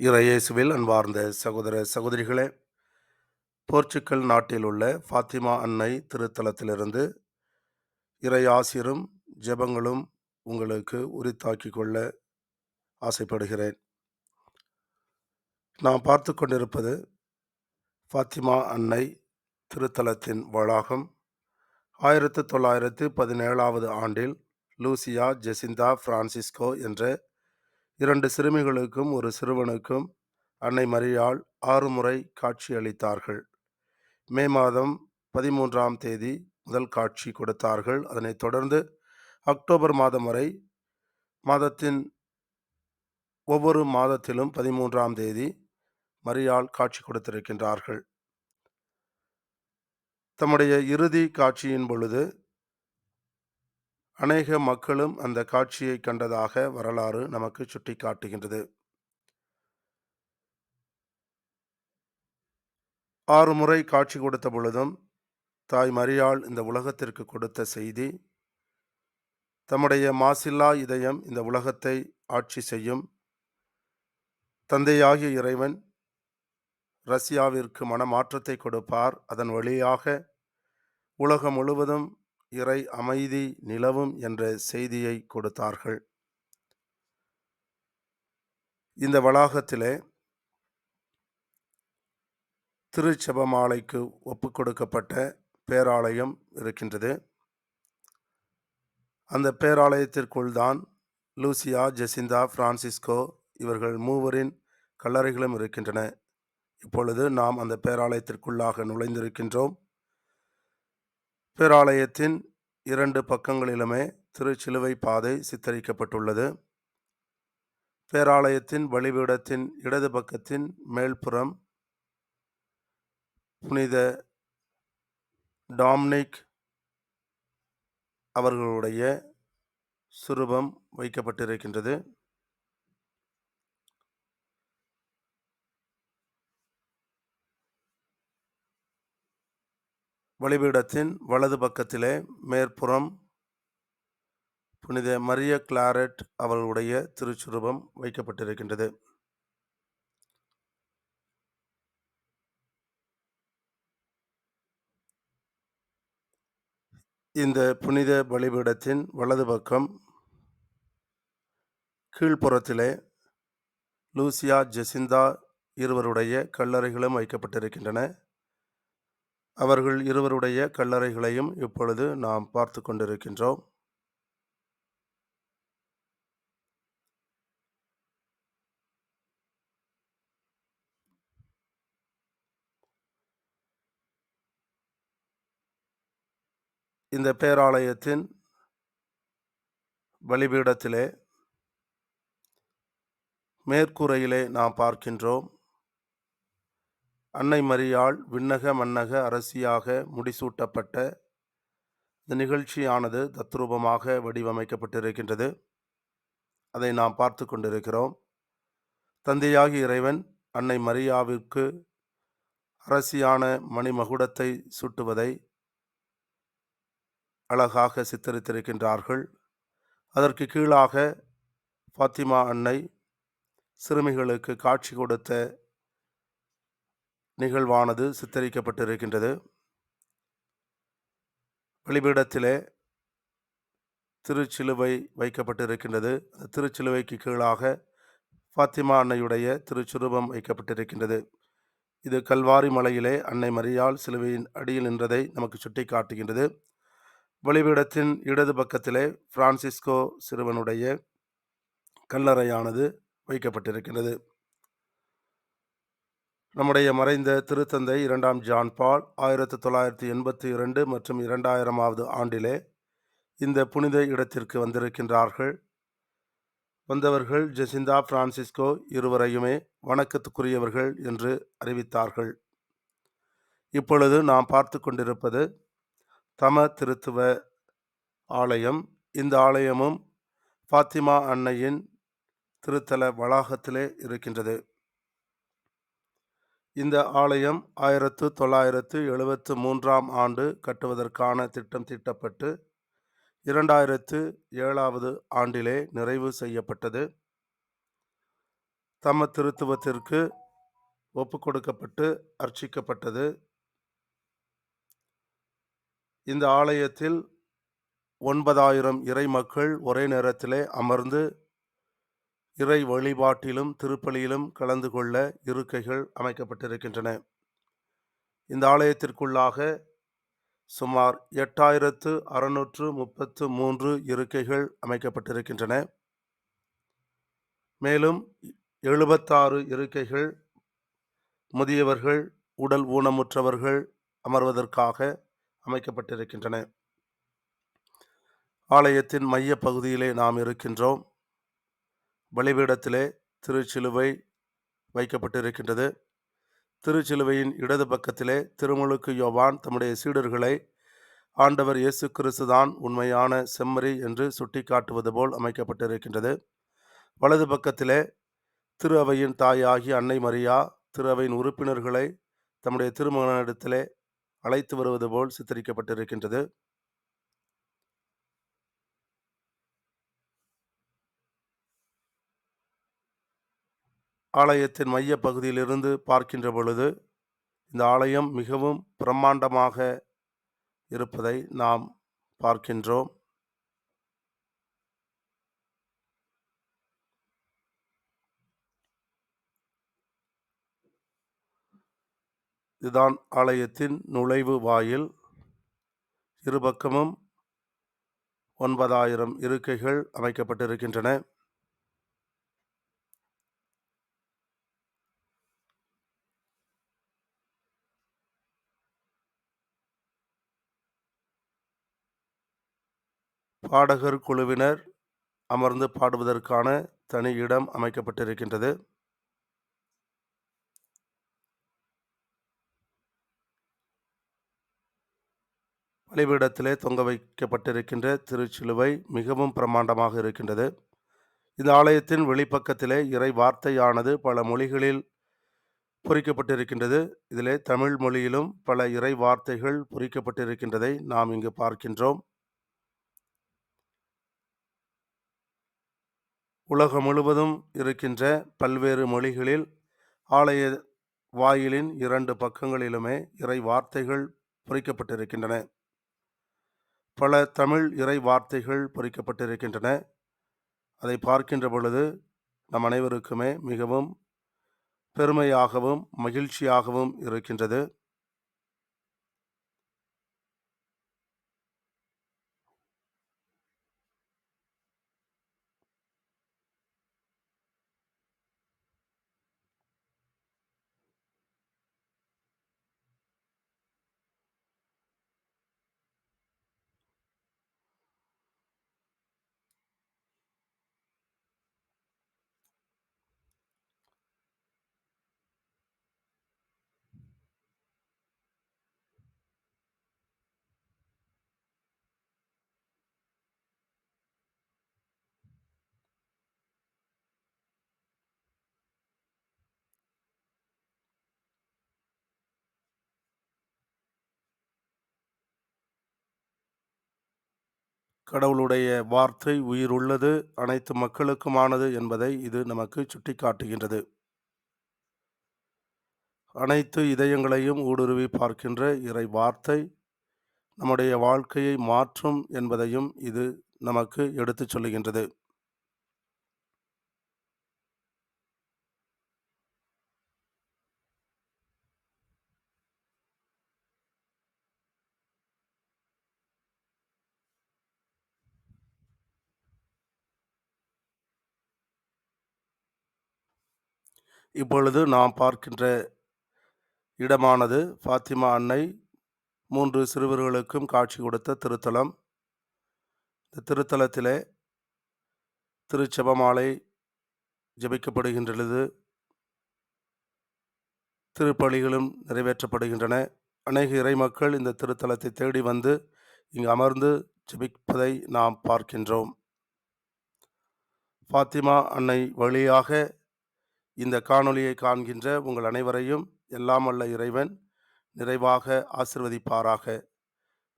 இறையேசுவில் அன்பார்ந்த சகோதர சகோதரிகளே போர்ச்சுக்கல் நாட்டில் உள்ள ஃபாத்திமா அன்னை திருத்தலத்திலிருந்து இறையாசிரும் ஜெபங்களும் உங்களுக்கு உரித்தாக்கி கொள்ள ஆசைப்படுகிறேன். நாம் பார்த்து கொண்டிருப்பது ஃபாத்திமா அன்னை திருத்தலத்தின் வளாகம். ஆயிரத்து தொள்ளாயிரத்து பதினேழாவது ஆண்டில் லூசியா ஜெசிந்தா பிரான்சிஸ்கோ என்ற இரண்டு சிறுமிகளுக்கும் ஒரு சிறுவனுக்கும் அன்னை மரியாள் ஆறு முறை காட்சியளித்தார்கள் மே மாதம் பதிமூன்றாம் தேதி முதல் காட்சி கொடுத்தார்கள். அதனைத் தொடர்ந்து அக்டோபர் மாதம் வரை மாதத்தின் ஒவ்வொரு மாதத்திலும் பதிமூன்றாம் தேதி மரியாள் காட்சி கொடுத்திருக்கின்றார்கள். தம்முடைய இறுதி காட்சியின் பொழுது அநேக மக்களும் அந்த காட்சியை கண்டதாக வரலாறு நமக்கு சுட்டிக்காட்டுகின்றது. ஆறு முறை காட்சி கொடுத்த பொழுதும் தாய் மரியாள் இந்த உலகத்திற்கு கொடுத்த செய்தி தம்முடைய மாசில்லா இதயம் இந்த உலகத்தை ஆட்சி செய்யும் தந்தையாகிய இறைவன் ரஷ்யாவிற்கு மனமாற்றத்தை கொடுப்பார். அதன் வழியாக உலகம் முழுவதும் இறை அமைதி நிலவும் என்ற செய்தியை கொடுத்தார்கள். இந்த வளாகத்திலே திருச்செபமாலைக்கு ஒப்பு கொடுக்கப்பட்ட பேராலயம் இருக்கின்றது. அந்த பேராலயத்திற்குள் தான் லூசியா ஜெசிந்தா பிரான்சிஸ்கோ இவர்கள் மூவரின் கல்லறைகளும் இருக்கின்றன. இப்பொழுது நாம் அந்த பேராலயத்திற்குள்ளாக நுழைந்திருக்கின்றோம். பேராலயத்தின் இரண்டு பக்கங்களிலுமே திருச்சிலுவை பாதை சித்தரிக்கப்பட்டுள்ளது. பேராலயத்தின் பலிபீடத்தின் இடது பக்கத்தின் மேல்புறம் புனித டாம்னிக் அவர்களுடைய சுரூபம் வைக்கப்பட்டிருக்கின்றது. பலிபீடத்தின் வலது பக்கத்திலே மேற்புறம் புனித மரிய கிளாரட் அவர்களுடைய திருச்சுரூபம் வைக்கப்பட்டிருக்கின்றது. இந்த புனித பலிபீடத்தின் வலது பக்கம் கீழ்ப்புறத்திலே லூசியா ஜெசிந்தா இருவருடைய கல்லறைகளும் வைக்கப்பட்டிருக்கின்றன. அவர்கள் இருவருடைய கல்லறைகளையும் இப்பொழுது நாம் பார்த்து கொண்டிருக்கின்றோம். இந்த பேராலயத்தின் பலிபீடத்திலே மேற்கூரையிலே நாம் பார்க்கின்றோம். அன்னை மரியாள் விண்ணக மன்னக அரசியாக முடிசூட்டப்பட்ட இந்த நிகழ்ச்சியானது தத்ரூபமாக வடிவமைக்கப்பட்டிருக்கின்றது. அதை நாம் பார்த்து கொண்டிருக்கிறோம். தந்தையாகி இறைவன் அன்னை மரியாவிற்கு அரசியான மணிமகுடத்தை சுட்டுவதை அழகாக சித்தரித்திருக்கின்றார்கள். அதற்கு கீழாக ஃபாத்திமா அன்னை சிறுமிகளுக்கு காட்சி கொடுத்த நிகழ்வானது சித்தரிக்கப்பட்டிருக்கின்றது. பலிபீடத்திலே திருச்சிலுவை வைக்கப்பட்டிருக்கின்றது. அந்த திருச்சிலுவைக்கு கீழாக ஃபாத்திமா அன்னையுடைய திருச்சுரூபம் வைக்கப்பட்டிருக்கின்றது. இது கல்வாரி மலையிலே அன்னை மரியால் சிலுவையின் அடியில் நின்றதை நமக்கு சுட்டி காட்டுகின்றது பலிபீடத்தின் இடது பக்கத்திலே பிரான்சிஸ்கோ சிறுவனுடைய கல்லறையானது வைக்கப்பட்டிருக்கின்றது. நம்முடைய மறைந்த திருத்தந்தை இரண்டாம் ஜான் பால் ஆயிரத்தி தொள்ளாயிரத்தி எண்பத்தி இரண்டு மற்றும் இரண்டாயிரமாவது ஆண்டிலே இந்த புனித இடத்திற்கு வந்திருக்கின்றார்கள். வந்தவர்கள் ஜெசிந்தா பிரான்சிஸ்கோ இருவரையுமே வணக்கத்துக்குரியவர்கள் என்று அறிவித்தார்கள். இப்பொழுது நாம் பார்த்து கொண்டிருப்பது தம திருத்துவ ஆலயம். இந்த ஆலயமும் ஃபாத்திமா அன்னையின் திருத்தல வளாகத்திலே இருக்கின்றது. இந்த ஆலயம் ஆயிரத்து தொள்ளாயிரத்து எழுபத்து மூன்றாம் ஆண்டு கட்டுவதற்கான திட்டம் தீட்டப்பட்டு இரண்டாயிரத்து ஏழாவது ஆண்டிலே நிறைவு செய்யப்பட்டது. தம்ம திருத்துவத்திற்கு ஒப்பு கொடுக்கப்பட்டு அர்ச்சிக்கப்பட்டது. இந்த ஆலயத்தில் ஒன்பதாயிரம் இறை மக்கள் ஒரே நேரத்திலே அமர்ந்து இறை வழிபாட்டிலும் திருப்பலியிலும் கலந்து கொள்ள இருக்கைகள் அமைக்கப்பட்டிருக்கின்றன. இந்த ஆலயத்திற்குள்ளாக சுமார் எட்டாயிரத்து அறுநூற்று முப்பத்து மூன்று இருக்கைகள் அமைக்கப்பட்டிருக்கின்றன. மேலும் எழுபத்தாறு இருக்கைகள் முதியவர்கள் உடல் ஊனமுற்றவர்கள் அமர்வதற்காக அமைக்கப்பட்டிருக்கின்றன. ஆலயத்தின் மைய பகுதியிலே நாம் இருக்கின்றோம். பலிபீடத்திலே திருச்சிலுவை வைக்கப்பட்டிருக்கின்றது. திருச்சிலுவையின் இடது பக்கத்திலே திருமுழுக்கு யோவான் தம்முடைய சீடர்களை ஆண்டவர் இயேசு கிறிஸ்துதான் உண்மையான செம்மறி என்று சுட்டிக்காட்டுவது போல் அமைக்கப்பட்டிருக்கின்றது. வலது பக்கத்திலே திரு அவையின் தாயாகி அன்னை மரியா திரு அவையின் உறுப்பினர்களை தம்முடைய திருமகனிடத்திலே அழைத்து வருவது போல் சித்தரிக்கப்பட்டிருக்கின்றது. ஆலயத்தின் மைய பகுதியிலிருந்து பார்க்கின்ற பொழுது இந்த ஆலயம் மிகவும் பிரம்மாண்டமாக இருப்பதை நாம் பார்க்கின்றோம். இதுதான் ஆலயத்தின் நுழைவு வாயில். இருபக்கமும் ஒன்பதாயிரம் இருக்கைகள் அமைக்கப்பட்டிருக்கின்றன. பாடகர் குழுவினர் அமர்ந்து பாடுவதற்கான தனி இடம் அமைக்கப்பட்டிருக்கின்றது. பலிபீடத்திலே தொங்க வைக்கப்பட்டிருக்கின்ற திருச்சிலுவை மிகவும் பிரமாண்டமாக இருக்கின்றது. இந்த ஆலயத்தின் வெளிப்பக்கத்திலே இறை வார்த்தையானது பல மொழிகளில் பொறிக்கப்பட்டிருக்கின்றது. இதிலே தமிழ் மொழியிலும் பல இறை வார்த்தைகள் பொறிக்கப்பட்டிருக்கின்றதை நாம் இங்கு பார்க்கின்றோம். உலகம் முழுவதும் இருக்கின்ற பல்வேறு மொழிகளில் ஆலய வாயிலின் இரண்டு பக்கங்களிலுமே இறை வார்த்தைகள் பொறிக்கப்பட்டிருக்கின்றன. பல தமிழ் இறை வார்த்தைகள் பொறிக்கப்பட்டிருக்கின்றன. அதை பார்க்கின்ற பொழுது நம் அனைவருக்குமே மிகவும் பெருமையாகவும் மகிழ்ச்சியாகவும் இருக்கின்றது. கடவுளுடைய வார்த்தை உயிர் உள்ளது அனைத்து மக்களுக்குமானது என்பதை இது நமக்கு சுட்டிக்காட்டுகின்றது. அனைத்து இதயங்களையும் ஊடுருவி பார்க்கின்ற இறை வார்த்தை நம்முடைய வாழ்க்கையை மாற்றும் என்பதையும் இது நமக்கு எடுத்துச் சொல்லுகின்றது. இப்பொழுது நாம் பார்க்கின்ற இடமானது ஃபாத்திமா அன்னை மூன்று சிறுவர்களுக்கும் காட்சி கொடுத்த திருத்தலம். இந்த திருத்தலத்திலே திருச்செபமாலை ஜெபிக்கப்படுகின்றது திருப்பலிகளும் நிறைவேற்றப்படுகின்றன. அநேக இறைமக்கள் இந்த திருத்தலத்தை தேடி வந்து இங்கு அமர்ந்து ஜெபிப்பதை நாம் பார்க்கின்றோம். ஃபாத்திமா அன்னை வழியாக இந்த காணொளியை காண்கின்ற உங்கள் அனைவரையும் எல்லாம் வல்ல இறைவன் நிறைவாக ஆசிர்வதிப்பாராக.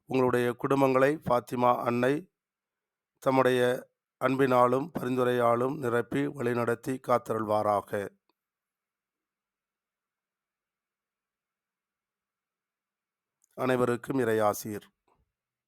உங்களுடைய குடும்பங்களை ஃபாத்திமா அன்னை தம்முடைய அன்பினாலும் பரிந்துரையாலும் நிரப்பி வழிநடத்தி காத்தருள்வாராக. அனைவருக்கும் இறையாசீர்.